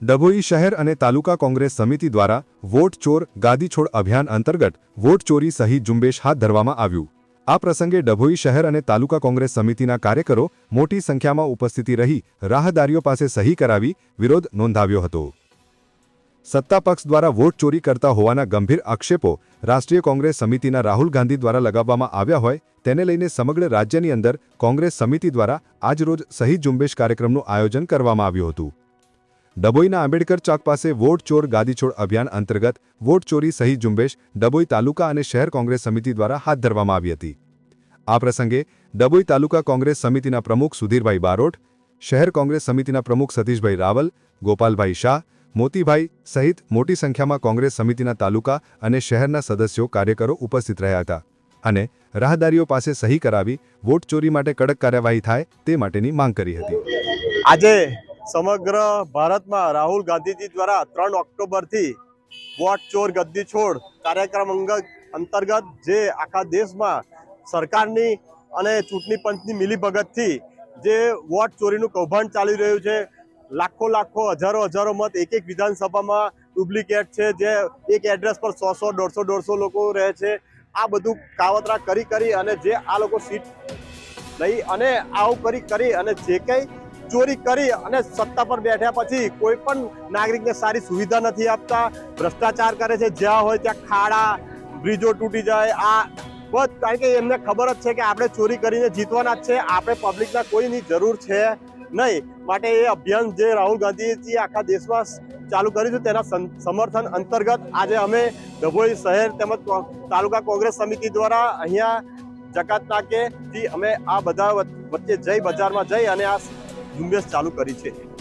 ડભોઈ શહેર અને તાલુકા કોંગ્રેસ સમિતિ દ્વારા વોટ ચોર ગાદીછોડ અભિયાન અંતર્ગત વોટ ચોરી સહિત ઝુંબેશ હાથ ધરવામાં આવ્યું. આ પ્રસંગે ડભોઈ શહેર અને તાલુકા કોંગ્રેસ સમિતિના કાર્યકરો મોટી સંખ્યામાં ઉપસ્થિતિ રહી રાહદારીઓ પાસે સહી કરાવી વિરોધ નોંધાવ્યો હતો. સત્તાપક્ષ દ્વારા વોટ ચોરી કરતા હોવાના ગંભીર આક્ષેપો રાષ્ટ્રીય કોંગ્રેસ સમિતિના રાહુલ ગાંધી દ્વારા લગાવવામાં આવ્યા હોય તેને લઈને સમગ્ર રાજ્યની અંદર કોંગ્રેસ સમિતિ દ્વારા આજરોજ સહી ઝુંબેશ કાર્યક્રમનું આયોજન કરવામાં આવ્યું હતું. ડભોઈના આંબેડકર ચોક પાસે વોટ ચોર ગાદીછોડ અભિયાન અંતર્ગત વોટ ચોરી સહી ઝુંબેશ ડભોઈ તાલુકા અને શહેર કોંગ્રેસ સમિતિ દ્વારા હાથ ધરવામાં આવી હતી. આ પ્રસંગે ડભોઈ તાલુકા કોંગ્રેસ સમિતિના પ્રમુખ સુધીરભાઈ બારોટ, શહેર કોંગ્રેસ સમિતિના પ્રમુખ સતીશભાઈ રાવલ, ગોપાલભાઈ શાહ, મોતીભાઈ સહિત મોટી સંખ્યામાં કોંગ્રેસ સમિતિના તાલુકા અને શહેરના સદસ્યો કાર્યકરો ઉપસ્થિત રહ્યા હતા અને રાહદારીઓ પાસે સહી કરાવી વોટ ચોરી માટે કડક કાર્યવાહી થાય તે માટેની માંગ કરી હતી. આજે સમગ્ર ભારતમાં રાહુલ ગાંધીજી દ્વારા ત્રણ ઓક્ટોબરથી વોટ ચોર ગદ્દી છોડ કાર્યક્રમ અંગ- અંતર્ગત જે આખા દેશમાં સરકારની અને ચૂંટણી પંચની મિલીભગતથી જે વોટ ચોરીનું કૌભાંડ ચાલી રહ્યું છે, લાખો લાખો, હજારો હજારો મત એક એક વિધાનસભામાં ડુપ્લિકેટ છે, જે એક એડ્રેસ પર સો સો, દોઢસો દોઢસો લોકો રહે છે. આ બધું કાવતરા કરી કરી અને જે આ લોકો સીટ લઈ અને આવું કરી કરી અને જે કંઈ ચોરી કરી અને સત્તા પર બેઠ્યા પછી કોઈ પણ નાગરિકને સારી સુવિધા નથી આપતા. ભ્રષ્ટાચાર કરે છે, જ્યાં હોય ત્યાં ખાડા, બ્રિજો તૂટી જાય, આ બસ, કારણ કે એમને ખબર જ છે કે આપણે ચોરી કરીને જીતવાના જ છે, આપણે પબ્લિકના કોઈની જરૂર છે નહીં. માટે એ અભિયાન જે રાહુલ ગાંધીજી આખા દેશમાં ચાલુ કર્યું છે, તેના સમ- સમર્થન અંતર્ગત આજે અમે ડભોઈ શહેર તેમજ તાલુકા કોંગ્રેસ સમિતિ દ્વારા અહીંયા જકાત નાકેથી અમે આ બધા વચ્ચે જઈ બજારમાં જઈ અને આ ઝુંબેશ ચાલુ કરી છે.